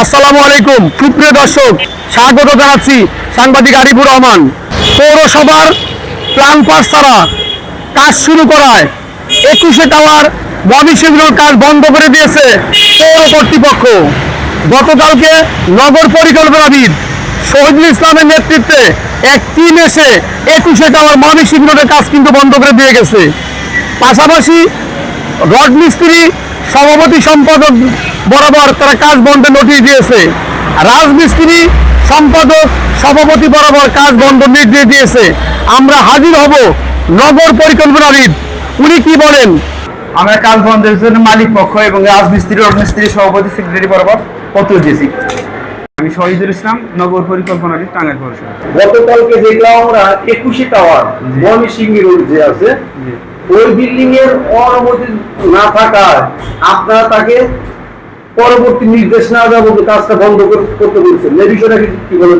আসসালামু আলাইকুম। সুপ্রিয় দর্শক, স্বাগত জানাচ্ছি সাংবাদিক আরিফুর রহমান। পৌরসভার প্ল্যান পাস ছাড়া কাজ শুরু করায় একুশে টাওয়ার সেগুলোর কাজ বন্ধ করে দিয়েছে পৌর কর্তৃপক্ষ। গতকালকে নগর পরিকল্পনাবিদ শহীদুল ইসলামের নেতৃত্বে এক টিম এসে একুশে টাওয়ার মহাবী শিবিরের কাজ কিন্তু বন্ধ করে দিয়ে গেছে। পাশাপাশি রড মিস্ত্রি, সভাপতি সম্পাদক বরাবর তারা কাজ বন্ধের নোটিশ দিয়েছে। রাজমিস্ত্রি সম্পাদক সভাপতি বরাবর কাজ বন্ধ নির্দেশ দিয়েছে। আমরা হাজির হব নগর পরিকল্পনাবিদ উনি কি বলেন? আমরা কাজ বন্ধের জন্য মালিক পক্ষ এবং রাজমিস্ত্রি রাজমিস্ত্রি সভাপতি সেক্রেটারি বরাবর পত্র দিয়েছি। আমি শহীদুল ইসলাম নগর পরিকল্পনাবিদ টাঙ্গাইল পৌরসভা। গতকালকে দেখলাম আমরা একুশে টাওয়ার মনি সিংহ রোড যে আছে ওই বিল্ডিং এর অনুমতি না থাকায় আপনারা তাকে পরবর্তী নির্দেশ না দেওয়া পর্যন্ত কাজটা বন্ধ করতে বলছেন। এই বিষয়টা কি বলো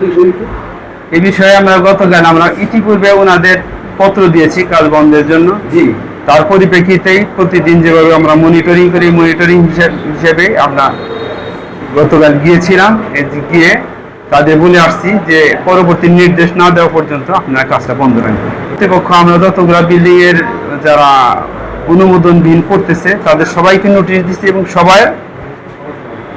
এই বিষয়ে আমরা গতকাল আমরা ইতিপূর্বে ওনাদের পত্র দিয়েছি কাজ বন্ধের জন্য। জি। তার পরিপ্রেক্ষিতেই প্রতিদিন যেভাবে আমরা মনিটরিং করি মনিটরিং হিসেবে আমরা গতকাল গিয়েছিলাম গিয়ে তাদের বলে আসছি যে পরবর্তী নির্দেশ না দেওয়া পর্যন্ত আপনারা কাজটা বন্ধ রাখবেন কর্তৃপক্ষ আমরা যতগুলো বিল্ডিং এর যারা অনুমোদনবিহীন করতেছে তাদের সবাইকে নোটিশ দিচ্ছি এবং সবাই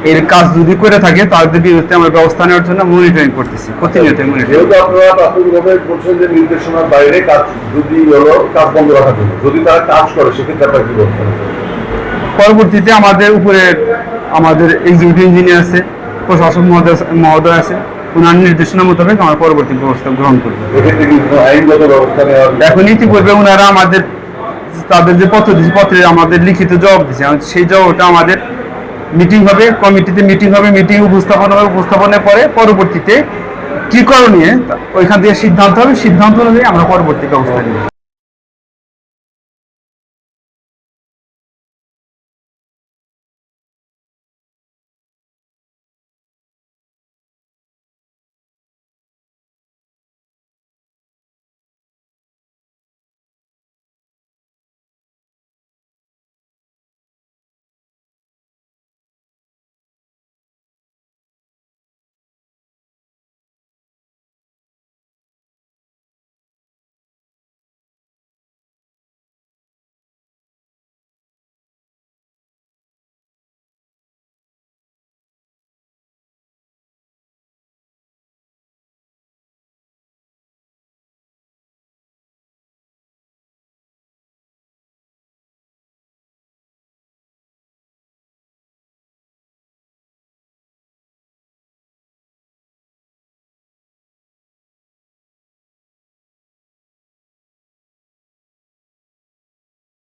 এর কাজ যদি করে থাকে তাদের বিরুদ্ধে আমরা ব্যবস্থা নেওয়ার জন্য মনিটরিং করতেছি প্রতিনিয়ত মনিটরিং আপনারা প্রাথমিকভাবে বলছেন যে নির্দেশনার বাইরে কাজ যদি হলো কাজ বন্ধ জন্য। যদি তারা কাজ করে সেক্ষেত্রে আপনারা কি বলছেন পরবর্তীতে আমাদের উপরে আমাদের এক্সিকিউটিভ ইঞ্জিনিয়ার আছে প্রশাসক মহোদয় মহোদয় আছে ওনার নির্দেশনা মোতাবেক আমরা পরবর্তী ব্যবস্থা গ্রহণ করব। এখন ইতিপূর্বে ওনারা আমাদের তাদের যে পত্র দিচ্ছে পত্রে আমাদের লিখিত জবাব দিচ্ছে সেই জবাবটা আমাদের মিটিং হবে কমিটিতে মিটিং হবে মিটিং উপস্থাপন হবে, উপস্থাপনের পরে পরবর্তীতে কি করণীয় ওইখান থেকে সিদ্ধান্ত হবে, সিদ্ধান্ত অনুযায়ী আমরা পরবর্তী ব্যবস্থা নিব।